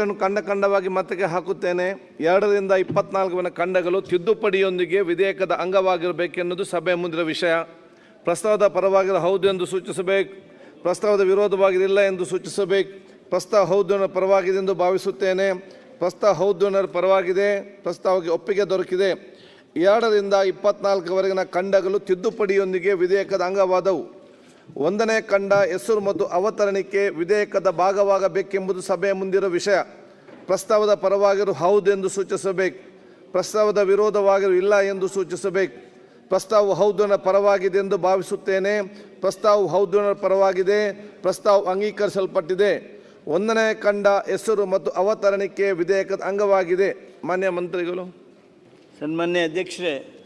ವಿಧೇಯಕವನ್ನು ಕಂಡ ಖಂಡವಾಗಿ ಮತಕ್ಕೆ ಹಾಕುತ್ತೇನೆ. ಎರಡರಿಂದ ಇಪ್ಪತ್ನಾಲ್ಕುವಿನ ಖಂಡಗಳು ತಿದ್ದುಪಡಿಯೊಂದಿಗೆ ವಿಧೇಯಕದ ಅಂಗವಾಗಿರಬೇಕೆನ್ನುವುದು ಸಭೆಯ ಮುಂದಿನ ವಿಷಯ. ಪ್ರಸ್ತಾವದ ಪರವಾಗಿರ ಹೌದು ಎಂದು ಸೂಚಿಸಬೇಕು. ಪ್ರಸ್ತಾವದ ವಿರೋಧವಾಗಿರಲಿಲ್ಲ ಎಂದು ಸೂಚಿಸಬೇಕು. ಪ್ರಸ್ತಾವ ಹೌದು ಪರವಾಗಿದೆ ಎಂದು ಭಾವಿಸುತ್ತೇನೆ. ಪ್ರಸ್ತಾವ ಹೌದು ಪರವಾಗಿದೆ. ಪ್ರಸ್ತಾವಕ್ಕೆ ಒಪ್ಪಿಗೆ ದೊರಕಿದೆ. ಎರಡರಿಂದ ಇಪ್ಪತ್ನಾಲ್ಕವರೆಗಿನ ಖಂಡಗಳು ತಿದ್ದುಪಡಿಯೊಂದಿಗೆ ವಿಧೇಯಕದ ಅಂಗವಾದವು. ಒಂದನೇ ಕಂಡ ಹೆಸರು ಮತ್ತು ಅವತರಣಿಕೆ ವಿಧೇಯಕದ ಭಾಗವಾಗಬೇಕೆಂಬುದು ಸಭೆಯ ಮುಂದಿರುವ ವಿಷಯ. ಪ್ರಸ್ತಾವದ ಪರವಾಗಿರು ಹೌದೆಂದು ಸೂಚಿಸಬೇಕು. ಪ್ರಸ್ತಾವದ ವಿರೋಧವಾಗಿರು ಇಲ್ಲ ಎಂದು ಸೂಚಿಸಬೇಕು. ಪ್ರಸ್ತಾವ ಹೌದನ ಪರವಾಗಿದೆ ಎಂದು ಭಾವಿಸುತ್ತೇನೆ. ಪ್ರಸ್ತಾವ ಹೌದನ ಪರವಾಗಿದೆ. ಪ್ರಸ್ತಾವ ಅಂಗೀಕರಿಸಲ್ಪಟ್ಟಿದೆ. ಒಂದನೇ ಕಂಡ ಹೆಸರು ಮತ್ತು ಅವತರಣಿಕೆ ವಿಧೇಯಕದ ಅಂಗವಾಗಿದೆ. ಮಾನ್ಯ ಮಂತ್ರಿಗಳು. ಸನ್ಮಾನ್ಯ ಅಧ್ಯಕ್ಷರೇ,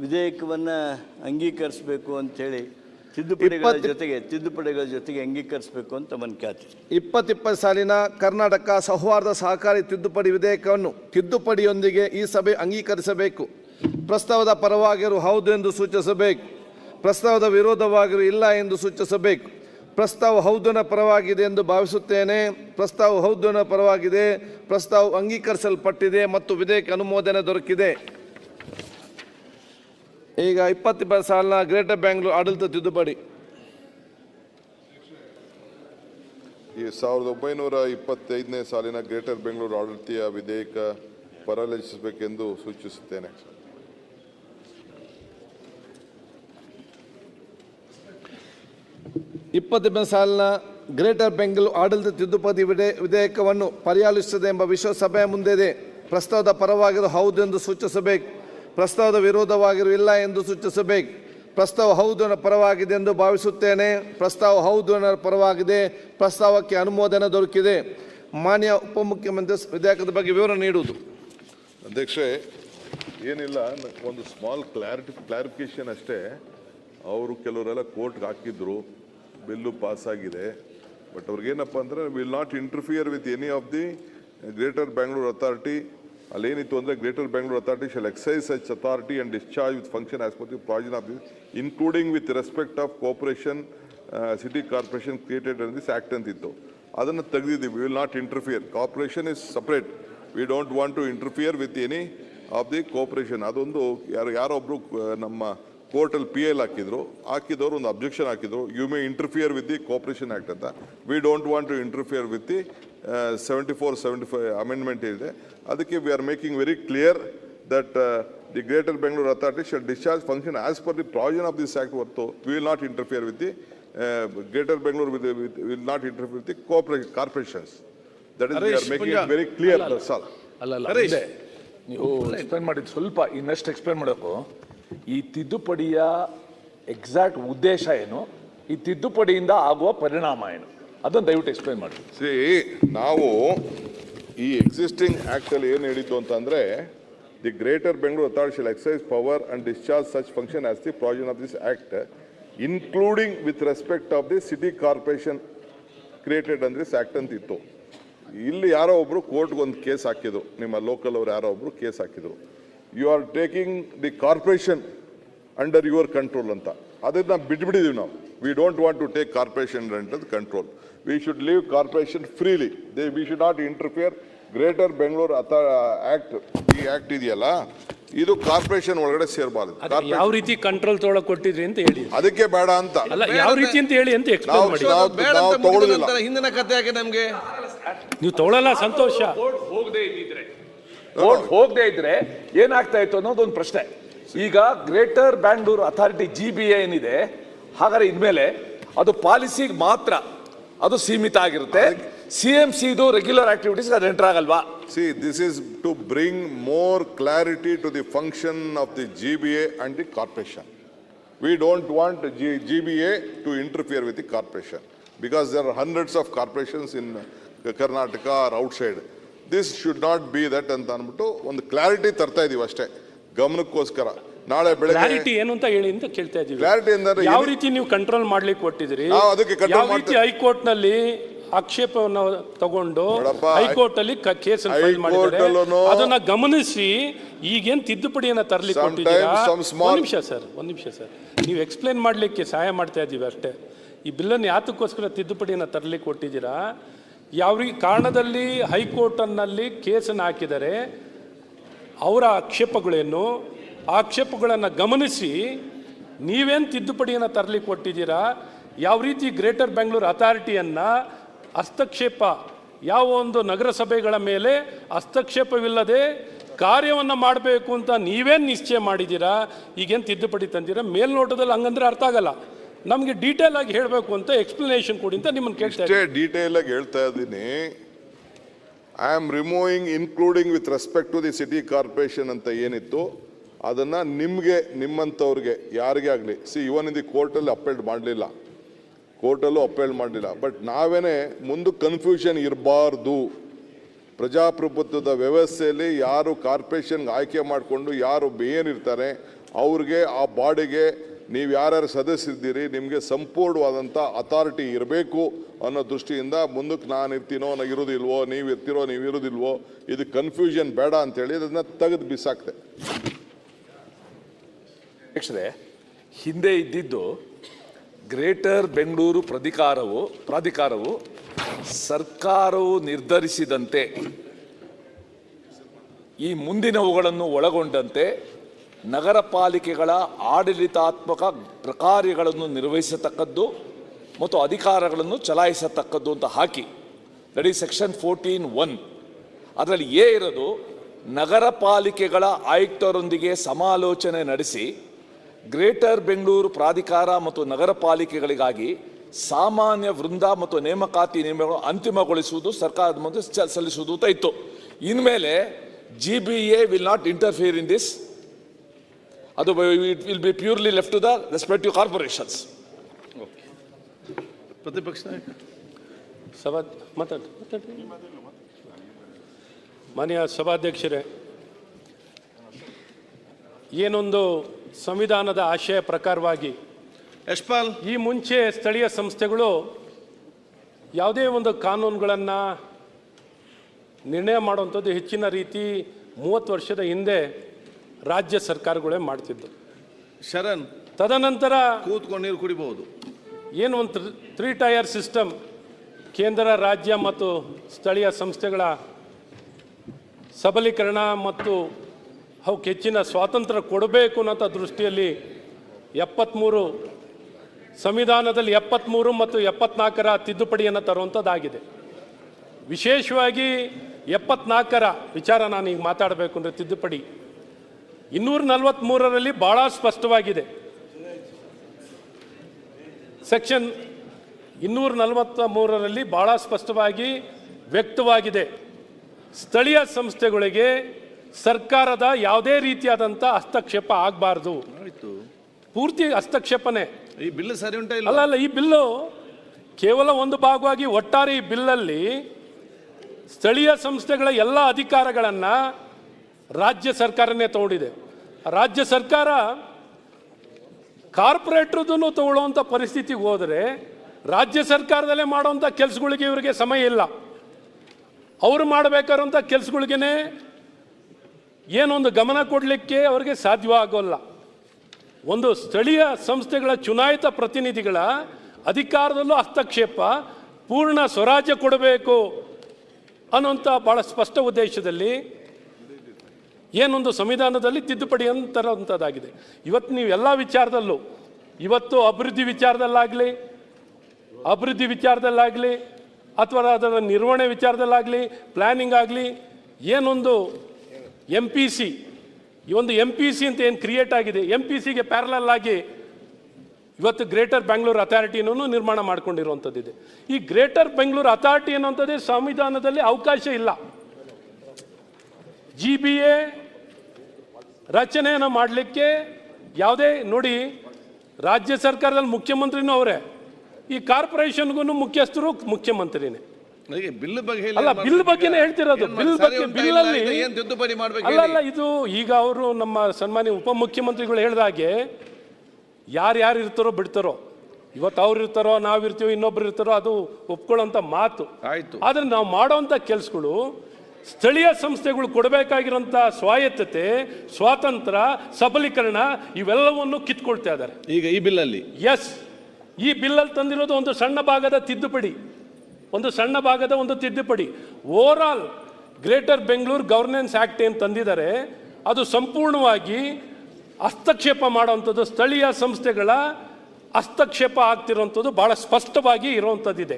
ವಿಧೇಯಕವನ್ನು ಅಂಗೀಕರಿಸಬೇಕು ಅಂಥೇಳಿ ತಿದ್ದುಪಡಿಗಳ ಜೊತೆಗೆ ತಿದ್ದುಪಡಿಗಳ ಜೊತೆಗೆ ಅಂಗೀಕರಿಸಬೇಕು ಅಂತ ಮನ್ ಖ್ಯಾತಿ ಇಪ್ಪತ್ತಿಪ್ಪತ್ತು ಸಾಲಿನ ಕರ್ನಾಟಕ ಸೌಹಾರ್ದ ಸಹಕಾರಿ ತಿದ್ದುಪಡಿ ವಿಧೇಯಕವನ್ನು ತಿದ್ದುಪಡಿಯೊಂದಿಗೆ ಈ ಸಭೆ ಅಂಗೀಕರಿಸಬೇಕು. ಪ್ರಸ್ತಾವದ ಪರವಾಗಿರು ಹೌದು ಎಂದು ಸೂಚಿಸಬೇಕು. ಪ್ರಸ್ತಾವದ ವಿರೋಧವಾಗಿರು ಇಲ್ಲ ಎಂದು ಸೂಚಿಸಬೇಕು. ಪ್ರಸ್ತಾವ ಹೌದನ ಪರವಾಗಿದೆ ಎಂದು ಭಾವಿಸುತ್ತೇನೆ. ಪ್ರಸ್ತಾವ ಹೌದನ ಪರವಾಗಿದೆ. ಪ್ರಸ್ತಾವ ಅಂಗೀಕರಿಸಲ್ಪಟ್ಟಿದೆ ಮತ್ತು ವಿಧೇಯಕ ಅನುಮೋದನೆ ದೊರಕಿದೆ. ಈಗ ಇಪ್ಪತ್ತಿಪ್ಪತ್ತು ಸಾಲಿನ ಗ್ರೇಟರ್ ಬ್ಯಾಂಗ್ಳೂರು ಆಡಳಿತ ತಿದ್ದುಪಡಿ. ಈ ಸಾವಿರದ ಒಂಬೈನೂರ ಇಪ್ಪತ್ತೈದನೇ ಸಾಲಿನ ಗ್ರೇಟರ್ ಬೆಂಗಳೂರು ಆಡಳಿತೀಯ ವಿಧೇಯಕ ಪರಾಲೋಚಿಸಬೇಕೆಂದು ಸೂಚಿಸುತ್ತೇನೆ. ಇಪ್ಪತ್ತೊಂಬತ್ತು ಸಾಲಿನ ಗ್ರೇಟರ್ ಬೆಂಗಳೂರು ಆಡಳಿತ ತಿದ್ದುಪಡಿ ವಿಧೇ ವಿಧೇಯಕವನ್ನು ಪರ್ಯಾಲಿಸುತ್ತದೆ ಎಂಬ ವಿಶ್ವಸಭೆಯ ಮುಂದೆ ಮುಂದಿದೆ ಪ್ರಸ್ತಾವದ ಪರವಾಗಿರೋ ಹೌದು ಎಂದು ಸೂಚಿಸಬೇಕು. ಪ್ರಸ್ತಾವದ ವಿರೋಧವಾಗಿರುವಿಲ್ಲ ಎಂದು ಸೂಚಿಸಬೇಕು. ಪ್ರಸ್ತಾವ ಹೌದು ಪರವಾಗಿದೆ ಎಂದು ಭಾವಿಸುತ್ತೇನೆ. ಪ್ರಸ್ತಾವ ಹೌದು ಪರವಾಗಿದೆ. ಪ್ರಸ್ತಾವಕ್ಕೆ ಅನುಮೋದನೆ ದೊರಕಿದೆ. ಮಾನ್ಯ ಉಪಮುಖ್ಯಮಂತ್ರಿ ವಿಧೇಯಕದ ಬಗ್ಗೆ ವಿವರ ನೀಡುವುದು. ಅಧ್ಯಕ್ಷೆ ಏನಿಲ್ಲ, ಒಂದು ಸ್ಮಾಲ್ ಕ್ಲಾರಿಟಿ ಕ್ಲಾರಿಫಿಕೇಶನ್ ಅಷ್ಟೇ. ಅವರು ಕೆಲವರೆಲ್ಲ ಕೋರ್ಟ್ಗೆ ಹಾಕಿದ್ರು. ಬಿಲ್ಲು ಆಗಿದೆ ಬಟ್ ಅವ್ರಿಗೇನಪ್ಪ ಅಂದರೆ will not interfere with any of the greater Bangalore authority ಅಲ್ಲೇನಿತ್ತು ಅಂದರೆ greater Bangalore authority shall exercise such authority and discharge with function as per the provision of this including with respect of corporation city corporation created on this act ಅಂತಿತ್ತು. ಅದನ್ನು ತೆಗೆದಿದ್ದೀವಿ will not interfere corporation is separate we don't want to interfere with any of the corporation ಅದೊಂದು ಯಾರು ಯಾರೊಬ್ಬರು ನಮ್ಮ ಕೋರ್ಟಲ್ಲಿ P L ಹಾಕಿದ್ರು ಹಾಕಿದವರು ಒಂದು ಅಬ್ಜೆಕ್ಷನ್ ಹಾಕಿದ್ರು. You may interfere with the corporation act ಅಂತ. We don't want to interfere with the seventy four seventy five amendment ಇದೆ. ಅದಕ್ಕೆ we are making very clear that the greater Bengaluru authority shall discharge function as per the provision of this act ಹೊರತು we will not interfere with the greater Bengaluru with will not interfere with the corporation corporations that is we are making. It very clear that's ಅಲ್ಲ ಅಲ್ಲ. ಅಲ್ಲ. ನೀವು explain ಮಾಡಿದ್ದು ಸ್ವಲ್ಪ ಇನ್ನಷ್ಟು explain ಮಾಡಬೇಕು ಈ ತಿದ್ದುಪಡಿಯ ಎಕ್ಸಾಕ್ಟ್ ಉದ್ದೇಶ ಏನು? ಈ ತಿದ್ದುಪಡಿಯಿಂದ ಆಗುವ ಪರಿಣಾಮ ಏನು? ಅದನ್ನು ದಯವಿಟ್ಟು ಎಕ್ಸ್ಪ್ಲೈನ್ ಮಾಡಿ. ಸಿ ನಾವು ಈ ಎಕ್ಸಿಸ್ಟಿಂಗ್ ಆ್ಯಕ್ಟಲ್ಲಿ ಏನು ಹೇಳಿದ್ದು ಅಂತಂದರೆ the greater Bengaluru authority shall exercise power and discharge such function as the provision of this act including with respect of the city corporation created ಅಂದ್ರೆ ದಿಸ್ ಆ್ಯಕ್ಟ್ ಅಂತ ಇತ್ತು ಇಲ್ಲಿ ಯಾರೋ ಒಬ್ಬರು ಕೋರ್ಟ್ಗೆ ಒಂದು ಕೇಸ್ ಹಾಕಿದ್ರು. ನಿಮ್ಮ ಲೋಕಲ್ ಅವ್ರು ಯಾರೋ ಒಬ್ಬರು ಕೇಸ್ ಹಾಕಿದ್ರು. You are taking the corporation under your control ಅಂತ. ಅದನ್ನ ಬಿಟ್ಬಿಟ್ಟಿದ್ದೀವಿ ನಾವು. We don't want to take corporation under control we should leave corporation freely they we should not interfere greater Bengaluru ಅಥ ಆ್ಯಕ್ಟ್ ಈ ಆ್ಯಕ್ಟ್ ಇದೆಯಲ್ಲ ಇದು corporation ಒಳಗಡೆ ಸೇರಬಾರದು. ಯಾವ ರೀತಿ ಕಂಟ್ರೋಲ್ ತೊಗೊಳಕ್ ಕೊಟ್ಟಿದ್ರಿ ಅಂತ ಹೇಳಿ. ಅದಕ್ಕೆ ಬೇಡ ಅಂತ. ಅಲ್ಲ ಯಾವ ರೀತಿ ಅಂತ ಹೇಳಿ ಅಂತ ಎಕ್ಸ್ಪ್ಲೇನ್ ನಾವು ಮಾಡಿ. ನಾವು ತಗೊಳ್ಳೋದಿಲ್ಲ ಹಿಂದಿನ ಕಥೆ ಯಾಕೆ ನಮಗೆ? ನೀವು ತಗೊಳಲ್ಲ ಸಂತೋಷ. ಹೋಗದೆ ಇದ್ದಿದ್ರೆ ಕೋರ್ಟ್ ಹೋಗದೆ ಇದ್ರೆ ಏನಾಗ್ತಾ ಇತ್ತು ಅನ್ನೋದೊಂದು ಪ್ರಶ್ನೆ. ಈಗ greater Bangalore authority G B ಏನಿದೆ, ಹಾಗಾದ್ರೆ ಇನ್ಮೇಲೆ ಅದು ಪಾಲಿಸಿಗೆ ಮಾತ್ರ ಅದು ಸೀಮಿತ ಆಗಿರುತ್ತೆ. C M Siddu regular activities ಅದು ಎಂಟರ್ ಆಗಲ್ವಾ? See this is to bring more clarity to the function of the G B A the the corporation we don't want G G B A to interfere with the corporation because there are hundreds of corporations in Karnataka are outside. This should not be that ಅಂತ ಅಂದ್ಬಿಟ್ಟು ಒಂದು clarity ತರ್ತಾ ಇದೀವಿ ಅಷ್ಟೇ. ಗಮನಕ್ಕೋಸ್ಕರ. ನಾಳೆ ಬೆಳಗ್ಗೆ clarity ಏನು ಅಂತ ಹೇಳಿ ಅಂತ ಕೇಳ್ತಾ ಇದೀವಿ. Clarity ಅಂದ್ರೆ ಯಾವ ಏನು? ರೀತಿ ನೀವು ಕಂಟ್ರೋಲ್ ಮಾಡ್ಲಿಕ್ಕೆ ಕೊಟ್ಟಿದ್ರಿ ನಾವು ಅದಕ್ಕೆ control ಯಾವ ರೀತಿ ಮಾಡ್ತೇವೆ. ಹೈಕೋರ್ಟ್ನಲ್ಲಿ ಆಕ್ಷೇಪವನ್ನು ತಗೊಂಡು ನೋಡಪ್ಪ, ಹೈಕೋರ್ಟ್ ಅಲ್ಲಿ ಕೇಸ್ ಫೈಲ್ ಹೈಕೋರ್ಟ್ ಅಲ್ಲೂನು ಅದನ್ನ ಗಮನಿಸಿ ಈಗೇನ್ ತಿದ್ದುಪಡಿಯನ್ನ ತರಲಿಕ್ಕೆ Sometimes ಕೊಟ್ಟಿದ್ದೀರಾ? some small- ಒಂದ್ ನಿಮಿಷ ಸರ್ ಒಂದ್ ನಿಮಿಷ ಸರ್. ನೀವು ಎಕ್ಸ್ಪ್ಲೇನ್ ಮಾಡ್ಲಿಕ್ಕೆ ಸಹಾಯ ಮಾಡ್ತಾ ಇದ್ದೀವಿ ಅಷ್ಟೇ. ಈ ಬಿಲ್ಲನ್ನು ಯಾತಕ್ಕೋಸ್ಕರ ತಿದ್ದುಪಡಿಯನ್ನ ತರಲಿಕ್ಕೆ ಕೊಟ್ಟಿದ್ದೀರಾ? ಯಾವ ಕಾರಣದಲ್ಲಿ ಹೈಕೋರ್ಟನ್ನಲ್ಲಿ ಕೇಸನ್ನು ಹಾಕಿದರೆ ಅವರ ಆಕ್ಷೇಪಗಳೇನು? ಆಕ್ಷೇಪಗಳನ್ನು ಗಮನಿಸಿ ನೀವೇನು ತಿದ್ದುಪಡಿಯನ್ನು ತರಲಿಕ್ಕೆ ಕೊಟ್ಟಿದ್ದೀರಾ? ಯಾವ ರೀತಿ ಗ್ರೇಟರ್ ಬೆಂಗಳೂರು ಅಥಾರಿಟಿಯನ್ನು ಹಸ್ತಕ್ಷೇಪ, ಯಾವ ಒಂದು ನಗರಸಭೆಗಳ ಮೇಲೆ ಹಸ್ತಕ್ಷೇಪವಿಲ್ಲದೆ ಕಾರ್ಯವನ್ನು ಮಾಡಬೇಕು ಅಂತ ನೀವೇನು ನಿಶ್ಚಯ ಮಾಡಿದ್ದೀರಾ? ಈಗೇನು ತಿದ್ದುಪಡಿ ತಂದಿರಾ? ಮೇಲ್ನೋಟದಲ್ಲಿ ಹಂಗಂದ್ರೆ ಅರ್ಥ ಆಗಲ್ಲ. ನಮಗೆ ಡೀಟೇಲ್ ಆಗಿ ಹೇಳಬೇಕು ಅಂತ ಎಕ್ಸ್ಪ್ಲನೇಷನ್ ಕೊಡಿ ಅಂತ ನಿಮ್ಮನ್ನು ಕೇಳ್ತಾ ಇಷ್ಟೇ ಡೀಟೇಲ್ ಆಗಿ ಹೇಳ್ತಾ ಇದ್ದೀನಿ. I am removing including with respect to the city corporation ಅಂತ ಏನಿತ್ತು ಅದನ್ನು ನಿಮಗೆ ನಿಮ್ಮಂಥವ್ರಿಗೆ ಯಾರಿಗೇ ಆಗಲಿ. ಸಿ ಇವನ್ ಇದು ಕೋರ್ಟಲ್ಲಿ ಅಪೇಲ್ಡ್ ಮಾಡಲಿಲ್ಲ. ಕೋರ್ಟಲ್ಲೂ ಅಪೇಲ್ಡ್ ಮಾಡಲಿಲ್ಲ. ಬಟ್ ನಾವೇನೇ ಮುಂದೆ ಕನ್ಫ್ಯೂಷನ್ ಇರಬಾರ್ದು. ಪ್ರಜಾಪ್ರಭುತ್ವದ ವ್ಯವಸ್ಥೆಯಲ್ಲಿ ಯಾರು ಕಾರ್ಪೊರೇಷನ್ಗೆ ಆಯ್ಕೆ ಮಾಡಿಕೊಂಡು ಯಾರು ಏನಿರ್ತಾರೆ ಅವ್ರಿಗೆ ಆ ಬಾಡಿಗೆ ನೀವು ಯಾರ್ಯಾರು ಸದಸ್ಯರಿದ್ದೀರಿ, ನಿಮಗೆ ಸಂಪೂರ್ಣವಾದಂಥ ಅಥಾರಿಟಿ ಇರಬೇಕು ಅನ್ನೋ ದೃಷ್ಟಿಯಿಂದ ಮುಂದಕ್ಕೆ ನಾನು ಇರ್ತೀನೋ ನಾನು ಇರೋದಿಲ್ವೋ, ನೀವು ಇರ್ತೀರೋ, ನೀವು ಇರೋದಿಲ್ವೋ, ಇದು ಕನ್ಫ್ಯೂಷನ್ ಬೇಡ ಅಂತೇಳಿ ಅದನ್ನು ತೆಗೆದು ಬಿಸಾಕ್ತೆ ಅಧ್ಯಕ್ಷರೇ ಹಿಂದೆ ಇದ್ದಿದ್ದು ಗ್ರೇಟರ್ ಬೆಂಗಳೂರು ಪ್ರಾಧಿಕಾರವು ಪ್ರಾಧಿಕಾರವು ಸರ್ಕಾರವು ನಿರ್ಧರಿಸಿದಂತೆ, ಈ ಮುಂದಿನವುಗಳನ್ನು ಒಳಗೊಂಡಂತೆ ನಗರ ಪಾಲಿಕೆಗಳ ಆಡಳಿತಾತ್ಮಕ ಕಾರ್ಯಗಳನ್ನು ನಿರ್ವಹಿಸತಕ್ಕದ್ದು ಮತ್ತು ಅಧಿಕಾರಗಳನ್ನು ಚಲಾಯಿಸತಕ್ಕದ್ದು ಅಂತ ಹಾಕಿ. That is section fourteen one ಅದರಲ್ಲಿ ಏ ಇರೋದು ನಗರ ಪಾಲಿಕೆಗಳ ಆಯುಕ್ತರೊಂದಿಗೆ ಸಮಾಲೋಚನೆ ನಡೆಸಿ, ಗ್ರೇಟರ್ ಬೆಂಗಳೂರು ಪ್ರಾಧಿಕಾರ ಮತ್ತು ನಗರ ಪಾಲಿಕೆಗಳಿಗಾಗಿ ಸಾಮಾನ್ಯ ವೃಂದ ಮತ್ತು ನೇಮಕಾತಿ ನಿಯಮಗಳು ಅಂತಿಮಗೊಳಿಸುವುದು ಸರ್ಕಾರದ ಮುಂದೆ ಸಲ್ಲಿಸುವುದು ಅಂತ ಇತ್ತು. ಇನ್ಮೇಲೆ G B A will not interfere in this ಅದು it will be purely left to the respective corporations ಪ್ರತಿಪಕ್ಷ ನಾಯಕ. ಸಭಾ ಮಾತಾಡಿ ಮಾತಾಡಿ. ಮಾನ್ಯ ಸಭಾಧ್ಯಕ್ಷರೇ ಏನೊಂದು ಸಂವಿಧಾನದ ಆಶಯ ಪ್ರಕಾರವಾಗಿ ಯಶ್ಪಾಲ್. ಈ ಮುಂಚೆ ಸ್ಥಳೀಯ ಸಂಸ್ಥೆಗಳು ಯಾವುದೇ ಒಂದು ಕಾನೂನುಗಳನ್ನು ನಿರ್ಣಯ ಮಾಡುವಂಥದ್ದು ಹೆಚ್ಚಿನ ರೀತಿ ಮೂವತ್ತು ವರ್ಷದ ಹಿಂದೆ ರಾಜ್ಯ ಸರ್ಕಾರಗಳೇ ಮಾಡ್ತಿದ್ದು. ಶರಣ್ ತದನಂತರ ಕೂತ್ಕೊಂಡು ನೀರು ಕುಡಿಬಹುದು. ಏನು ಒಂದು ತ್ರೀ ಟೈರ್ ಸಿಸ್ಟಮ್ ಕೇಂದ್ರ ರಾಜ್ಯ ಮತ್ತು ಸ್ಥಳೀಯ ಸಂಸ್ಥೆಗಳ ಸಬಲೀಕರಣ ಮತ್ತು ಅವಕ್ಕೆ ಹೆಚ್ಚಿನ ಸ್ವಾತಂತ್ರ್ಯ ಕೊಡಬೇಕು ಅನ್ನೋ ದೃಷ್ಟಿಯಲ್ಲಿ ಎಪ್ಪತ್ತ್ಮೂರು ಸಂವಿಧಾನದಲ್ಲಿ ಎಪ್ಪತ್ತ್ಮೂರು ಮತ್ತು ಎಪ್ಪತ್ನಾಲ್ಕರ ತಿದ್ದುಪಡಿಯನ್ನು ತರುವಂಥದ್ದಾಗಿದೆ. ವಿಶೇಷವಾಗಿ ಎಪ್ಪತ್ನಾಲ್ಕರ ವಿಚಾರ ನಾನು ಈಗ ಮಾತಾಡಬೇಕು ಅಂದರೆ ತಿದ್ದುಪಡಿ. ಇನ್ನೂರ ನಲವತ್ತ್ಮೂರರಲ್ಲಿ ಭಾಳ ಸ್ಪಷ್ಟವಾಗಿದೆ. ಸೆಕ್ಷನ್ ಇನ್ನೂರ ನಲವತ್ತ ಮೂರರಲ್ಲಿ ಭಾಳ ಸ್ಪಷ್ಟವಾಗಿ ವ್ಯಕ್ತವಾಗಿದೆ. ಸ್ಥಳೀಯ ಸಂಸ್ಥೆಗಳಿಗೆ ಸರ್ಕಾರದ ಯಾವುದೇ ರೀತಿಯಾದಂಥ ಹಸ್ತಕ್ಷೇಪ ಆಗಬಾರ್ದು. ಪೂರ್ತಿ ಹಸ್ತಕ್ಷೇಪನೆ. ಈ ಬಿಲ್ ಸರಿ ಉಂಟ ಅಲ್ಲ ಅಲ್ಲ ಈ ಬಿಲ್ಲು ಕೇವಲ ಒಂದು ಭಾಗವಾಗಿ ಒಟ್ಟಾರೆ ಈ ಬಿಲ್ಲಲ್ಲಿ ಸ್ಥಳೀಯ ಸಂಸ್ಥೆಗಳ ಎಲ್ಲ ಅಧಿಕಾರಗಳನ್ನು ರಾಜ್ಯ ಸರ್ಕಾರನೇ ತಗೊಂಡಿದೆ. ರಾಜ್ಯ ಸರ್ಕಾರ ಕಾರ್ಪೊರೇಟ್ರದನ್ನು ತಗೊಳ್ಳುವಂಥ ಪರಿಸ್ಥಿತಿಗೆ ಹೋದರೆ ರಾಜ್ಯ ಸರ್ಕಾರದಲ್ಲೇ ಮಾಡುವಂಥ ಕೆಲಸಗಳಿಗೆ ಇವರಿಗೆ ಸಮಯ ಇಲ್ಲ. ಅವರು ಮಾಡಬೇಕಾದಂಥ ಕೆಲಸಗಳಿಗೇ ಏನೊಂದು ಗಮನ ಕೊಡಲಿಕ್ಕೆ ಅವರಿಗೆ ಸಾಧ್ಯವಾಗೋಲ್ಲ ಒಂದು ಸ್ಥಳೀಯ ಸಂಸ್ಥೆಗಳ ಚುನಾಯಿತ ಪ್ರತಿನಿಧಿಗಳ ಅಧಿಕಾರದಲ್ಲೂ ಹಸ್ತಕ್ಷೇಪ, ಪೂರ್ಣ ಸ್ವರಾಜ್ಯ ಕೊಡಬೇಕು ಅನ್ನುವಂಥ ಭಾಳ ಸ್ಪಷ್ಟ ಉದ್ದೇಶದಲ್ಲಿ ಏನೊಂದು ಸಂವಿಧಾನದಲ್ಲಿ ತಿದ್ದುಪಡಿ ತರುವಂಥದ್ದಾಗಿದೆ ಇವತ್ತು ನೀವು ಎಲ್ಲ ವಿಚಾರದಲ್ಲೂ, ಇವತ್ತು ಅಭಿವೃದ್ಧಿ ವಿಚಾರದಲ್ಲಾಗಲಿ ಅಭಿವೃದ್ಧಿ ವಿಚಾರದಲ್ಲಾಗಲಿ, ಅಥವಾ ಅದರ ನಿರ್ವಹಣೆ ವಿಚಾರದಲ್ಲಾಗಲಿ ಪ್ಲ್ಯಾನಿಂಗ್ ಆಗಲಿ, ಏನೊಂದು ಎಂ ಪಿ ಸಿ ಈ ಒಂದು ಎಂ ಪಿ ಸಿ ಅಂತ ಏನು ಕ್ರಿಯೇಟ್ ಆಗಿದೆ ಎಂ ಪಿ ಸಿಗೆ ಪ್ಯಾರಲಲ್ ಆಗಿ ಇವತ್ತು ಗ್ರೇಟರ್ ಬೆಂಗಳೂರು ಅಥಾರಿಟಿನೂ ನಿರ್ಮಾಣ ಮಾಡ್ಕೊಂಡಿರುವಂಥದ್ದಿದೆ. ಈ ಗ್ರೇಟರ್ ಬೆಂಗಳೂರು ಅಥಾರಿಟಿ ಅನ್ನುವಂಥದ್ದೇ ಸಂವಿಧಾನದಲ್ಲಿ ಅವಕಾಶ ಇಲ್ಲ. ಜಿ ಬಿ ಎ ರಚನೆಯನ್ನು ಮಾಡಲಿಕ್ಕೆ ಯಾವುದೇ ನೋಡಿ ರಾಜ್ಯ ಸರ್ಕಾರದಲ್ಲಿ ಮುಖ್ಯಮಂತ್ರಿನೂ ಅವರೇ. ಈ ಕಾರ್ಪೊರೇಷನ್ಗೂ ಮುಖ್ಯಸ್ಥರು ಮುಖ್ಯಮಂತ್ರಿನೇ. ಬಿಲ್ ಬಗ್ಗೆ ಅಲ್ಲ ಬಿಲ್ ಬಗ್ಗೆನೇ ಹೇಳ್ತಿರೋದು. ಬಿಲ್ ಬಗ್ಗೆ ಬಿಲ್ಲಲ್ಲಿ ಅಲ್ಲಿ ತಿದ್ದುಪಡಿ ಮಾಡ್ಬೇಕು ಅಲ್ಲ ಅಲ್ಲ ಇದು ಈಗ ಅವರು ನಮ್ಮ ಸನ್ಮಾನ್ಯ ಉಪಮುಖ್ಯಮಂತ್ರಿಗಳು ಹೇಳಿದಾಗೆ ಯಾರ್ಯಾರು ಇರ್ತಾರೋ ಬಿಡ್ತಾರೋ. ಇವತ್ತು ಅವ್ರು ಇರ್ತಾರೋ ನಾವಿರ್ತೀವೋ ಇನ್ನೊಬ್ರು ಇರ್ತಾರೋ ಅದು ಒಪ್ಕೊಳ್ಳೋಂಥ ಮಾತು. ಆಯ್ತು. ಆದರೆ ನಾವು ಮಾಡೋವಂಥ ಕೆಲಸಗಳು ಸ್ಥಳೀಯ ಸಂಸ್ಥೆಗಳು ಕೊಡಬೇಕಾಗಿರೋಂಥ ಸ್ವಾಯತ್ತತೆ ಸ್ವಾತಂತ್ರ್ಯ ಸಬಲೀಕರಣ ಇವೆಲ್ಲವನ್ನು ಕಿತ್ಕೊಳ್ತಾ ಇದ್ದಾರೆ. ಈಗ ಈ ಬಿಲ್ ಅಲ್ಲಿ ಎಸ್ ಈ ಬಿಲ್ಲಲ್ಲಿ ತಂದಿರೋದು ಒಂದು ಸಣ್ಣ ಭಾಗದ ತಿದ್ದುಪಡಿ. ಒಂದು ಸಣ್ಣ ಭಾಗದ ಒಂದು ತಿದ್ದುಪಡಿ. Overall greater Bengaluru governance act ಏನು ತಂದಿದ್ದಾರೆ ಅದು ಸಂಪೂರ್ಣವಾಗಿ ಹಸ್ತಕ್ಷೇಪ ಮಾಡುವಂಥದ್ದು ಸ್ಥಳೀಯ ಸಂಸ್ಥೆಗಳ ಹಸ್ತಕ್ಷೇಪ ಆಗ್ತಿರುವಂಥದ್ದು ಬಹಳ ಸ್ಪಷ್ಟವಾಗಿ ಇರುವಂಥದ್ದಿದೆ.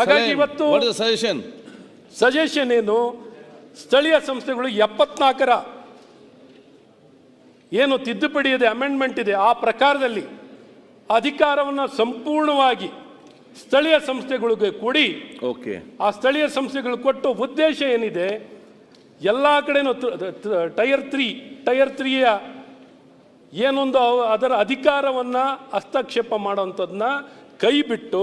ಹಾಗಾಗಿ ಇವತ್ತು ಸಜೆಷನ್ ಸಜೆಷನ್ ಏನು? ಸ್ಥಳೀಯ ಸಂಸ್ಥೆಗಳು ಎಪ್ಪತ್ನಾಲ್ಕರ ಏನು ತಿದ್ದುಪಡಿ ಇದೆ ಅಮೆಂಡ್ಮೆಂಟ್ ಇದೆ ಆ ಪ್ರಕಾರದಲ್ಲಿ ಅಧಿಕಾರವನ್ನು ಸಂಪೂರ್ಣವಾಗಿ ಸ್ಥಳೀಯ ಸಂಸ್ಥೆಗಳಿಗೆ ಕೊಡಿ. ಓಕೆ ಆ ಸ್ಥಳೀಯ ಸಂಸ್ಥೆಗಳು ಕೊಟ್ಟು ಉದ್ದೇಶ ಏನಿದೆ ಎಲ್ಲ ಕಡೆನೂ ಟಯರ್ ತ್ರೀ ಟೈರ್ ತ್ರೀಯ ಏನೊಂದು ಅದರ ಅಧಿಕಾರವನ್ನು ಹಸ್ತಕ್ಷೇಪ ಮಾಡೋವಂಥದ್ದನ್ನ ಕೈ ಬಿಟ್ಟು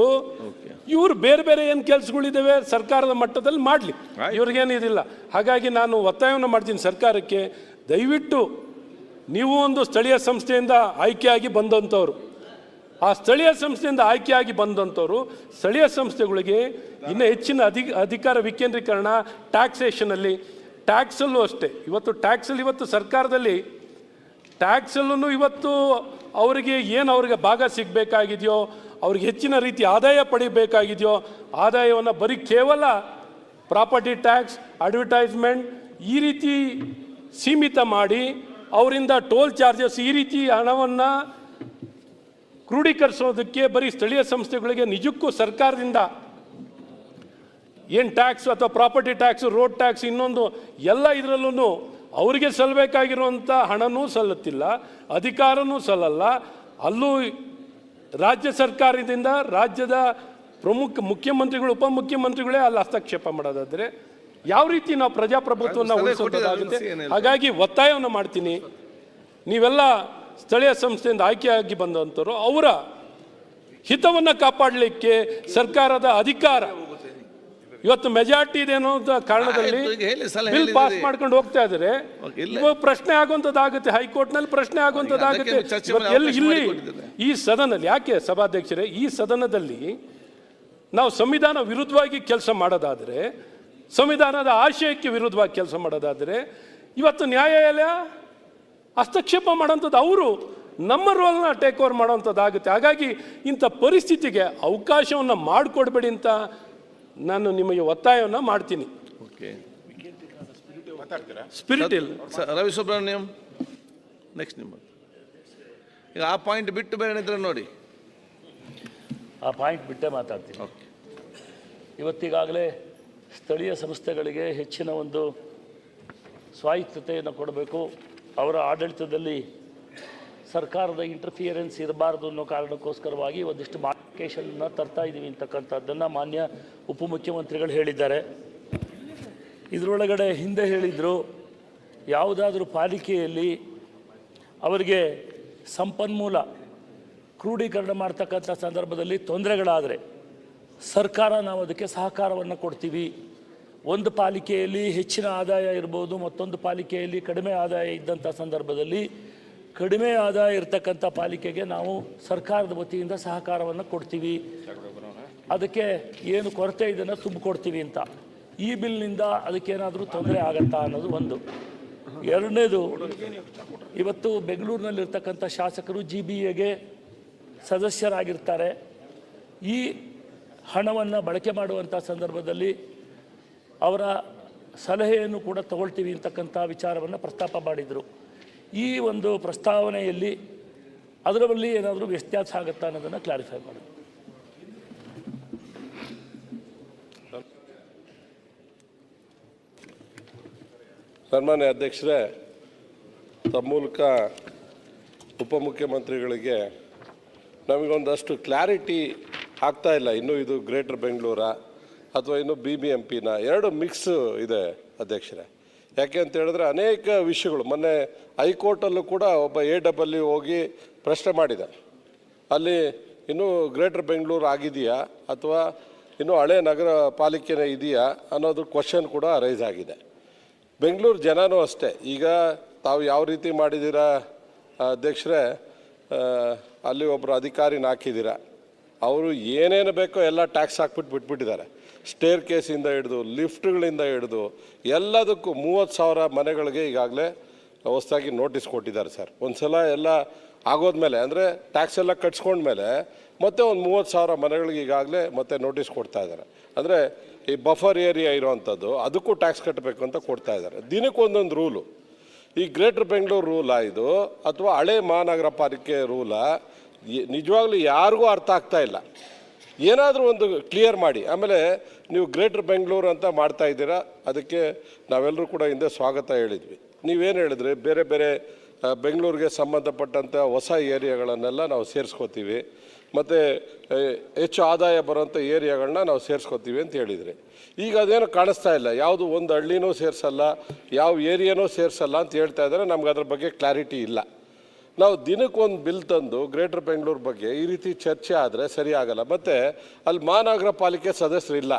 ಇವರು ಬೇರೆ ಬೇರೆ ಏನು ಕೆಲಸಗಳಿದ್ದಾವೆ ಸರ್ಕಾರದ ಮಟ್ಟದಲ್ಲಿ ಮಾಡಲಿ. ಇವ್ರಿಗೇನು ಇದಿಲ್ಲ. ಹಾಗಾಗಿ ನಾನು ಒತ್ತಾಯವನ್ನು ಮಾಡ್ತೀನಿ ಸರ್ಕಾರಕ್ಕೆ. ದಯವಿಟ್ಟು ನೀವು ಒಂದು ಸ್ಥಳೀಯ ಸಂಸ್ಥೆಯಿಂದ ಆಯ್ಕೆಯಾಗಿ ಬಂದಂಥವ್ರು. ಆ ಸ್ಥಳೀಯ ಸಂಸ್ಥೆಯಿಂದ ಆಯ್ಕೆಯಾಗಿ ಬಂದಂಥವ್ರು ಸ್ಥಳೀಯ ಸಂಸ್ಥೆಗಳಿಗೆ ಇನ್ನು ಹೆಚ್ಚಿನ ಅಧಿ ಅಧಿಕಾರ ವಿಕೇಂದ್ರೀಕರಣ ಟ್ಯಾಕ್ಸೇಷನಲ್ಲಿ. ಟ್ಯಾಕ್ಸಲ್ಲೂ ಅಷ್ಟೇ. ಇವತ್ತು ಟ್ಯಾಕ್ಸಲ್ಲಿ ಇವತ್ತು ಸರ್ಕಾರದಲ್ಲಿ ಟ್ಯಾಕ್ಸಲ್ಲೂ ಇವತ್ತು ಅವರಿಗೆ ಏನು ಅವ್ರಿಗೆ ಭಾಗ ಸಿಗಬೇಕಾಗಿದೆಯೋ ಅವ್ರಿಗೆ ಹೆಚ್ಚಿನ ರೀತಿ ಆದಾಯ ಪಡಿಬೇಕಾಗಿದೆಯೋ, ಆದಾಯವನ್ನು ಬರೀ ಕೇವಲ ಪ್ರಾಪರ್ಟಿ ಟ್ಯಾಕ್ಸ್, ಅಡ್ವರ್ಟೈಸ್ಮೆಂಟ್ ಈ ರೀತಿ ಸೀಮಿತ ಮಾಡಿ ಅವರಿಂದ ಟೋಲ್ ಚಾರ್ಜಸ್ ಈ ರೀತಿ ಹಣವನ್ನು ಕ್ರೋಢೀಕರಿಸೋದಕ್ಕೆ ಬರೀ ಸ್ಥಳೀಯ ಸಂಸ್ಥೆಗಳಿಗೆ ನಿಜಕ್ಕೂ ಸರ್ಕಾರದಿಂದ ಏನು ಟ್ಯಾಕ್ಸ್ ಅಥವಾ ಪ್ರಾಪರ್ಟಿ ಟ್ಯಾಕ್ಸ್, ರೋಡ್ ಟ್ಯಾಕ್ಸ್ ಇನ್ನೊಂದು ಎಲ್ಲ ಇದರಲ್ಲೂ ಅವರಿಗೆ ಸಲ್ಲಬೇಕಾಗಿರುವಂಥ ಹಣನೂ ಸಲ್ಲುತ್ತಿಲ್ಲ, ಅಧಿಕಾರನೂ ಸಲ್ಲಲ್ಲ. ಅಲ್ಲೂ ರಾಜ್ಯ ಸರ್ಕಾರದಿಂದ ರಾಜ್ಯದ ಪ್ರಮುಖ ಮುಖ್ಯಮಂತ್ರಿಗಳು ಉಪಮುಖ್ಯಮಂತ್ರಿಗಳೇ ಅಲ್ಲಿ ಹಸ್ತಕ್ಷೇಪ ಮಾಡೋದಾದರೆ ಯಾವ ರೀತಿ ನಾವು ಪ್ರಜಾಪ್ರಭುತ್ವವನ್ನು ಉಳಿಸಬಹುದಾಗುತ್ತೆ ಉಳಿಸೋದಾಗುತ್ತೆ ಹಾಗಾಗಿ ಒತ್ತಾಯವನ್ನು ಮಾಡ್ತೀನಿ. ನೀವೆಲ್ಲ ಸ್ಥಳೀಯ ಸಂಸ್ಥೆಯಿಂದ ಆಯ್ಕೆಯಾಗಿ ಬಂದಂಥವ್ರು ಅವರ ಹಿತವನ್ನು ಕಾಪಾಡಲಿಕ್ಕೆ ಸರ್ಕಾರದ ಅಧಿಕಾರ ಇವತ್ತು ಮೆಜಾರಿಟಿ ಇದೆ ಅನ್ನೋ ಕಾರಣದಲ್ಲಿ ಬಿಲ್ ಪಾಸ್ ಮಾಡ್ಕೊಂಡು ಹೋಗ್ತಾ ಇದ್ರೆ. ಇವಾಗ ಪ್ರಶ್ನೆ ಆಗುವಂತದ್ದಾಗುತ್ತೆ ಹೈಕೋರ್ಟ್ನಲ್ಲಿ ಪ್ರಶ್ನೆ ಆಗುವಂತದ್ದಾಗುತ್ತೆ ಎಲ್ಲಿ ಇಲ್ಲಿ ಈ ಸದನದಲ್ಲಿ ಯಾಕೆ ಸಭಾಧ್ಯಕ್ಷರೇ ಈ ಸದನದಲ್ಲಿ ನಾವು ಸಂವಿಧಾನ ವಿರುದ್ಧವಾಗಿ ಕೆಲಸ ಮಾಡೋದಾದರೆ ಸಂವಿಧಾನದ ಆಶಯಕ್ಕೆ ವಿರುದ್ಧವಾಗಿ ಕೆಲಸ ಮಾಡೋದಾದರೆ ಇವತ್ತು ನ್ಯಾಯಾಲಯ ಹಸ್ತಕ್ಷೇಪ ಮಾಡೋಂಥದ್ದು ಅವರು ನಮ್ಮ ರೋಲ್ನ ಟೇಕ್ ಓವರ್ ಮಾಡೋವಂಥದ್ದಾಗುತ್ತೆ ಹಾಗಾಗಿ ಇಂಥ ಪರಿಸ್ಥಿತಿಗೆ ಅವಕಾಶವನ್ನು ಮಾಡಿಕೊಡ್ಬೇಡಿ ಅಂತ ನಾನು ನಿಮಗೆ ಒತ್ತಾಯವನ್ನು ಮಾಡ್ತೀನಿ. ಓಕೆ ಸ್ಪಿರಿಟ್ ಇಲ್ಲ. ಸ- ರವಿ ಸುಬ್ರಹ್ಮಣ್ಯಂ ನೆಕ್ಸ್ಟ್ ನಿಮ್ಮ. ಈಗ ಆ ಪಾಯಿಂಟ್ ಬಿಟ್ಟು ಬೇರೆ ಇದ್ರೆ ನೋಡಿ. ಆ ಪಾಯಿಂಟ್ ಬಿಟ್ಟೇ ಮಾತಾಡ್ತೀನಿ. ಓಕೆ ಇವತ್ತಿಗಾಗಲೇ ಸ್ಥಳೀಯ ಸಂಸ್ಥೆಗಳಿಗೆ ಹೆಚ್ಚಿನ ಒಂದು ಸ್ವಾಯತ್ತತೆಯನ್ನು ಕೊಡಬೇಕು. ಅವರ ಆಡಳಿತದಲ್ಲಿ ಸರ್ಕಾರದ ಇಂಟರ್ಫಿಯರೆನ್ಸ್ ಇರಬಾರ್ದು ಅನ್ನೋ ಕಾರಣಕ್ಕೋಸ್ಕರವಾಗಿ ಒಂದಿಷ್ಟು ಮಾರ್ಕೇಶನ್ನ ತರ್ತಾ ಇದ್ದೀವಿ ಅಂತಕ್ಕಂಥದ್ದನ್ನು ಮಾನ್ಯ ಉಪಮುಖ್ಯಮಂತ್ರಿಗಳು ಹೇಳಿದ್ದಾರೆ. ಇದರೊಳಗಡೆ ಹಿಂದೆ ಹೇಳಿದರು, ಯಾವುದಾದ್ರೂ ಪಾಲಿಕೆಯಲ್ಲಿ ಅವರಿಗೆ ಸಂಪನ್ಮೂಲ ಕ್ರೋಢೀಕರಣ ಮಾಡ್ತಕ್ಕಂಥ ಸಂದರ್ಭದಲ್ಲಿ ತೊಂದರೆಗಳಾದರೆ ಸರ್ಕಾರ ನಾವು ಅದಕ್ಕೆ ಸಹಕಾರವನ್ನು ಕೊಡ್ತೀವಿ. ಒಂದು ಪಾಲಿಕೆಯಲ್ಲಿ ಹೆಚ್ಚಿನ ಆದಾಯ ಇರ್ಬೋದು, ಮತ್ತೊಂದು ಪಾಲಿಕೆಯಲ್ಲಿ ಕಡಿಮೆ ಆದಾಯ ಇದ್ದಂಥ ಸಂದರ್ಭದಲ್ಲಿ ಕಡಿಮೆ ಆದಾಯ ಇರತಕ್ಕಂಥ ಪಾಲಿಕೆಗೆ ನಾವು ಸರ್ಕಾರದ ವತಿಯಿಂದ ಸಹಕಾರವನ್ನು ಕೊಡ್ತೀವಿ. ಅದಕ್ಕೆ ಏನು ಕೊರತೆ ಇದನ್ನು ತುಂಬಿಕೊಡ್ತೀವಿ ಅಂತ. ಈ ಬಿಲ್ನಿಂದ ಅದಕ್ಕೇನಾದರೂ ತೊಂದರೆ ಆಗತ್ತಾ ಅನ್ನೋದು ಒಂದು. ಎರಡನೇದು, ಇವತ್ತು ಬೆಂಗಳೂರಿನಲ್ಲಿರ್ತಕ್ಕಂಥ ಶಾಸಕರು ಜಿ ಬಿ ಎಗೆ ಸದಸ್ಯರಾಗಿರ್ತಾರೆ. ಈ ಹಣವನ್ನು ಬಳಕೆ ಮಾಡುವಂಥ ಸಂದರ್ಭದಲ್ಲಿ ಅವರ ಸಲಹೆಯನ್ನು ಕೂಡ ತಗೊಳ್ತೀವಿ ಅಂತಕ್ಕಂಥ ವಿಚಾರವನ್ನು ಪ್ರಸ್ತಾಪ ಮಾಡಿದರು. ಈ ಒಂದು ಪ್ರಸ್ತಾವನೆಯಲ್ಲಿ ಅದರಲ್ಲಿ ಏನಾದರೂ ವ್ಯತ್ಯಾಸ ಆಗುತ್ತಾ ಅನ್ನೋದನ್ನು ಕ್ಲಾರಿಫೈ ಮಾಡಿ ಸನ್ಮಾನ್ಯ ಅಧ್ಯಕ್ಷರೇ, ತಮ್ಮ ಮೂಲಕ ಉಪಮುಖ್ಯಮಂತ್ರಿಗಳಿಗೆ ನಮಗೊಂದಷ್ಟು ಕ್ಲಾರಿಟಿ ಆಗ್ತಾ ಇಲ್ಲ. ಇನ್ನೂ ಇದು ಗ್ರೇಟರ್ ಬೆಂಗಳೂರ ಅಥವಾ ಇನ್ನು ಬಿ ಬಿ ಎಂ ಪಿನ ಎರಡು ಮಿಕ್ಸ್ ಇದೆ ಅಧ್ಯಕ್ಷರೇ. ಯಾಕೆ ಅಂತ ಹೇಳಿದ್ರೆ ಅನೇಕ ವಿಷಯಗಳು. ಮೊನ್ನೆ ಹೈಕೋರ್ಟಲ್ಲೂ ಕೂಡ ಒಬ್ಬ ಎ ಡಬ್ಲ್ಯೂ ಹೋಗಿ ಪ್ರಶ್ನೆ ಮಾಡಿದ. ಅಲ್ಲಿ ಇನ್ನೂ ಗ್ರೇಟರ್ ಬೆಂಗಳೂರು ಆಗಿದೆಯಾ ಅಥವಾ ಇನ್ನೂ ಹಳೆ ನಗರ ಪಾಲಿಕೆನೇ ಇದೆಯಾ ಅನ್ನೋದು ಕ್ವಶನ್ ಕೂಡ ರೈಸ್ ಆಗಿದೆ. ಬೆಂಗಳೂರು ಜನನೂ ಅಷ್ಟೇ. ಈಗ ತಾವು ಯಾವ ರೀತಿ ಮಾಡಿದ್ದೀರಾ ಅಧ್ಯಕ್ಷರೇ ಅಲ್ಲಿ ಒಬ್ಬರು ಅಧಿಕಾರಿನ ಹಾಕಿದ್ದೀರಾ. ಅವರು ಏನೇನು ಬೇಕೋ ಎಲ್ಲ ಟ್ಯಾಕ್ಸ್ ಹಾಕ್ಬಿಟ್ಟು ಬಿಟ್ಬಿಟ್ಟಿದ್ದಾರೆ. ಸ್ಟೇರ್ ಕೇಸಿಂದ ಹಿಡಿದು, ಲಿಫ್ಟ್ಗಳಿಂದ ಹಿಡಿದು, ಎಲ್ಲದಕ್ಕೂ ಮೂವತ್ತು ಸಾವಿರ ಮನೆಗಳಿಗೆ ಈಗಾಗಲೇ ಹೊಸದಾಗಿ ನೋಟಿಸ್ ಕೊಟ್ಟಿದ್ದಾರೆ ಸರ್. ಒಂದು ಸಲ ಎಲ್ಲ ಆಗೋದ್ಮೇಲೆ, ಅಂದರೆ ಟ್ಯಾಕ್ಸ್ ಎಲ್ಲ ಕಟ್ಸ್ಕೊಂಡ್ಮೇಲೆ ಮತ್ತೆ ಒಂದು ಮೂವತ್ತು ಸಾವಿರ ಮನೆಗಳಿಗೆ ಈಗಾಗಲೇ ಮತ್ತೆ ನೋಟಿಸ್ ಕೊಡ್ತಾ ಇದ್ದಾರೆ. ಅಂದರೆ ಈ ಬಫರ್ ಏರಿಯಾ ಇರೋವಂಥದ್ದು, ಅದಕ್ಕೂ ಟ್ಯಾಕ್ಸ್ ಕಟ್ಟಬೇಕು ಅಂತ ಕೊಡ್ತಾ ಇದ್ದಾರೆ. ದಿನಕ್ಕೆ ಒಂದೊಂದು ರೂಲು ಈ ಗ್ರೇಟರ್ ಬೆಂಗಳೂರು ರೂಲಾ ಇದು, ಅಥವಾ ಹಳೆ ಮಹಾನಗರ ಪಾಲಿಕೆ ರೂಲಾ ನಿಜವಾಗ್ಲೂ ಯಾರಿಗೂ ಅರ್ಥ ಆಗ್ತಾ ಇಲ್ಲ. ಏನಾದರೂ ಒಂದು ಕ್ಲಿಯರ್ ಮಾಡಿ. ಆಮೇಲೆ ನೀವು ಗ್ರೇಟರ್ ಬೆಂಗಳೂರು ಅಂತ ಮಾಡ್ತಾ ಇದ್ದೀರಾ, ಅದಕ್ಕೆ ನಾವೆಲ್ಲರೂ ಕೂಡ ಹಿಂದೆ ಸ್ವಾಗತ ಹೇಳಿದ್ವಿ. ನೀವೇನು ಹೇಳಿದ್ರಿ? ಬೇರೆ ಬೇರೆ ಬೆಂಗಳೂರಿಗೆ ಸಂಬಂಧಪಟ್ಟಂಥ ಹೊಸ ಏರಿಯಾಗಳನ್ನೆಲ್ಲ ನಾವು ಸೇರಿಸ್ಕೋತೀವಿ, ಮತ್ತು ಹೆಚ್ಚು ಆದಾಯ ಬರೋಂಥ ಏರಿಯಾಗಳನ್ನ ನಾವು ಸೇರಿಸ್ಕೋತೀವಿ ಅಂತ ಹೇಳಿದ್ರಿ. ಈಗ ಅದೇನು ಕಾಣಿಸ್ತಾ ಇಲ್ಲ. ಯಾವುದು ಒಂದು ಹಳ್ಳಿನೂ ಸೇರಿಸಲ್ಲ, ಯಾವ ಏರಿಯಾನೂ ಸೇರಿಸಲ್ಲ ಅಂತ ಹೇಳ್ತಾ ಇದ್ದಾರೆ ನಮ್ಗೆ ಅದ್ರ ಬಗ್ಗೆ ಕ್ಲಾರಿಟಿ ಇಲ್ಲ. ನಾವು ದಿನಕ್ಕೆ ಒಂದು ಬಿಲ್ ತಂದು ಗ್ರೇಟರ್ ಬೆಂಗಳೂರು ಬಗ್ಗೆ ಈ ರೀತಿ ಚರ್ಚೆ ಆದರೆ ಸರಿ ಆಗಲ್ಲ. ಮತ್ತು ಅಲ್ಲಿ ಮಹಾನಗರ ಪಾಲಿಕೆ ಸದಸ್ಯರಿಲ್ಲ.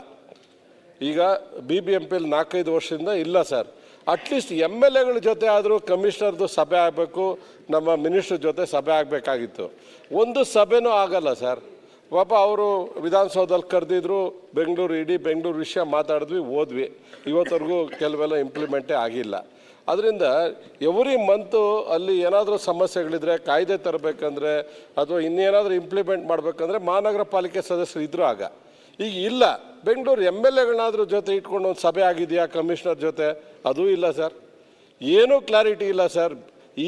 ಈಗ ಬಿ ಬಿ ಎಂ ಪಿಲಿ ನಾಲ್ಕೈದು ವರ್ಷದಿಂದ ಇಲ್ಲ sir. At least M L ಎಗಳ ಜೊತೆ ಆದರೂ ಕಮಿಷನರ್ದು ಸಭೆ ಆಗಬೇಕು, ನಮ್ಮ ಮಿನಿಸ್ಟ್ರ್ ಜೊತೆ ಸಭೆ ಆಗಬೇಕಾಗಿತ್ತು. ಒಂದು ಸಭೆನೂ ಆಗಲ್ಲ ಸರ್. ಪಾಪ ಅವರು ವಿಧಾನಸೌಧದಲ್ಲಿ ಕರೆದಿದ್ರು, ಬೆಂಗಳೂರು ಇಡೀ ಬೆಂಗಳೂರು ವಿಷಯ ಮಾತಾಡಿದ್ವಿ, ಓದ್ವಿ. ಇವತ್ತವರೆಗೂ ಕೆಲವೆಲ್ಲ ಇಂಪ್ಲಿಮೆಂಟೇ ಆಗಿಲ್ಲ. ಅದರಿಂದ ಎವ್ರಿ ಮಂತು ಅಲ್ಲಿ ಏನಾದರೂ ಸಮಸ್ಯೆಗಳಿದ್ರೆ ಕಾಯ್ದೆ ತರಬೇಕಂದ್ರೆ ಅಥವಾ ಇನ್ನೇನಾದರೂ ಇಂಪ್ಲಿಮೆಂಟ್ ಮಾಡಬೇಕಂದ್ರೆ ಮಹಾನಗರ ಪಾಲಿಕೆ ಸದಸ್ಯರು ಇದ್ರು ಆಗ. ಈಗ ಇಲ್ಲ, ಬೆಂಗಳೂರು ಎಂ ಎಲ್ ಎಗಳನ್ನಾದ್ರೂ ಜೊತೆ ಇಟ್ಕೊಂಡು ಒಂದು ಸಭೆ ಆಗಿದೆಯಾ ಕಮಿಷನರ್ ಜೊತೆ? ಅದೂ ಇಲ್ಲ ಸರ್ ಏನೂ ಕ್ಲಾರಿಟಿ ಇಲ್ಲ ಸರ್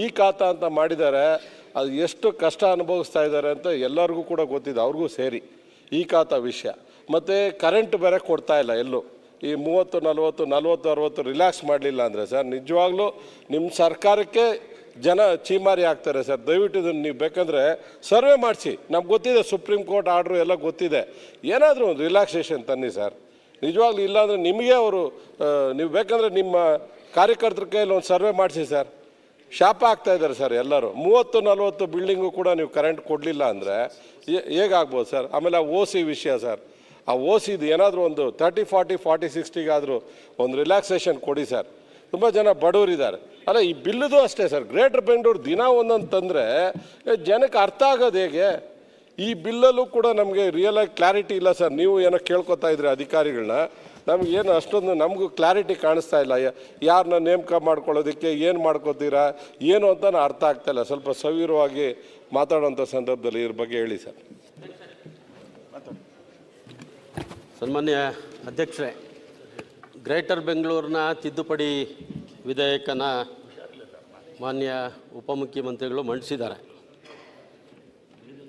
ಈ ಖಾತ ಅಂತ ಮಾಡಿದ್ದಾರೆ ಅದು ಎಷ್ಟು ಕಷ್ಟ ಅನುಭವಿಸ್ತಾ ಇದ್ದಾರೆ ಅಂತ ಎಲ್ಲರಿಗೂ ಕೂಡ ಗೊತ್ತಿದೆ, ಅವ್ರಿಗೂ ಸೇರಿ ಈ ಖಾತ ವಿಷಯ. ಮತ್ತು ಕರೆಂಟ್ ಬೇರೆ ಕೊಡ್ತಾ ಇಲ್ಲ ಎಲ್ಲೂ. ಈ ಮೂವತ್ತು, ನಲವತ್ತು, ನಲ್ವತ್ತು, ಅರವತ್ತು ರಿಲ್ಯಾಕ್ಸ್ ಮಾಡಲಿಲ್ಲ ಅಂದರೆ ಸರ್, ನಿಜವಾಗ್ಲೂ ನಿಮ್ಮ ಸರ್ಕಾರಕ್ಕೆ ಜನ ಚೀಮಾರಿ ಆಗ್ತಾರೆ ಸರ್. ದಯವಿಟ್ಟು ಇದನ್ನು ನೀವು ಬೇಕಂದರೆ ಸರ್ವೆ ಮಾಡಿಸಿ. ನಮ್ಗೆ ಗೊತ್ತಿದೆ ಸುಪ್ರೀಂ ಕೋರ್ಟ್ ಆರ್ಡ್ರು ಎಲ್ಲ ಗೊತ್ತಿದೆ. ಏನಾದರೂ ಒಂದು ರಿಲ್ಯಾಕ್ಸೇಷನ್ ತನ್ನಿ ಸರ್. ನಿಜವಾಗ್ಲೂ ಇಲ್ಲಾಂದರೆ ನಿಮಗೆ ಅವರು ನೀವು ಬೇಕಂದರೆ ನಿಮ್ಮ ಕಾರ್ಯಕರ್ತರ ಕೈಯಲ್ಲಿ ಒಂದು ಸರ್ವೆ ಮಾಡಿಸಿ ಸರ್. ಶಾಪ ಆಗ್ತಾ ಇದ್ದಾರೆ ಸರ್ ಎಲ್ಲರೂ. ಮೂವತ್ತು, ನಲವತ್ತು ಬಿಲ್ಡಿಂಗು ಕೂಡ ನೀವು ಕರೆಂಟ್ ಕೊಡಲಿಲ್ಲ ಅಂದರೆ ಹೇಗಾಗ್ಬೋದು ಸರ್? ಆಮೇಲೆ ಆ ಓ ಸಿ ವಿಷಯ ಸರ್. ಆ ಓ ಸಿದು ಏನಾದರೂ ಒಂದು ತರ್ಟಿ ಫಾರ್ಟಿ ಫಾರ್ಟಿ ಸಿಕ್ಸ್ಟಿಗಾದರೂ ಒಂದು ರಿಲ್ಯಾಕ್ಸೇಷನ್ ಕೊಡಿ ಸರ್ ತುಂಬ ಜನ ಬಡವರಿದ್ದಾರೆ. ಅಲ್ಲ, ಈ ಬಿಲ್ಲದು ಅಷ್ಟೇ ಸರ್ ಗ್ರೇಟರ್ ಬೆಂಗಳೂರು ದಿನ ಒಂದೊಂದು ತಂದರೆ ಜನಕ್ಕೆ ಅರ್ಥ ಆಗೋದು ಹೇಗೆ? ಈ ಬಿಲ್ಲಲ್ಲೂ ಕೂಡ ನಮಗೆ ರಿಯಲ್ ಆಗಿ ಕ್ಲಾರಿಟಿ ಇಲ್ಲ ಸರ್ ನೀವು ಏನೋ ಕೇಳ್ಕೊತಾ ಇದ್ರಿ ಅಧಿಕಾರಿಗಳನ್ನ ನಮಗೇನು ಅಷ್ಟೊಂದು ನಮಗೂ ಕ್ಲಾರಿಟಿ ಕಾಣಿಸ್ತಾ ಇಲ್ಲ. ಯಾರನ್ನ ನೇಮಕ ಮಾಡ್ಕೊಳ್ಳೋದಕ್ಕೆ, ಏನು ಮಾಡ್ಕೋತೀರಾ, ಏನು ಅಂತ ಅರ್ಥ ಆಗ್ತಾ ಇಲ್ಲ. ಸ್ವಲ್ಪ ಸವಿರವಾಗಿ ಮಾತಾಡೋಂಥ ಸಂದರ್ಭದಲ್ಲಿ ಇದ್ರ ಬಗ್ಗೆ ಹೇಳಿ ಸರ್ ಸನ್ಮಾನ್ಯ ಅಧ್ಯಕ್ಷರೇ, ಗ್ರೇಟರ್ ಬೆಂಗಳೂರಿನ ತಿದ್ದುಪಡಿ ವಿಧೇಯಕನ ಮಾನ್ಯ ಉಪಮುಖ್ಯಮಂತ್ರಿಗಳು ಮಂಡಿಸಿದ್ದಾರೆ.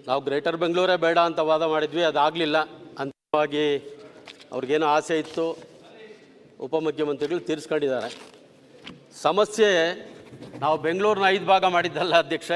ನಾವು ಗ್ರೇಟರ್ ಬೆಂಗಳೂರೇ ಬೇಡ ಅಂತ ವಾದ ಮಾಡಿದ್ವಿ, ಅದಾಗಲಿಲ್ಲ. ಅಂತವಾಗಿ ಅವ್ರಿಗೇನೋ ಆಸೆ ಇತ್ತು, ಉಪಮುಖ್ಯಮಂತ್ರಿಗಳು ತೀರಿಸ್ಕೊಂಡಿದ್ದಾರೆ. ಸಮಸ್ಯೆ ನಾವು ಬೆಂಗಳೂರಿನ ಐದು ಭಾಗ ಮಾಡಿದ್ದಲ್ಲ ಅಧ್ಯಕ್ಷ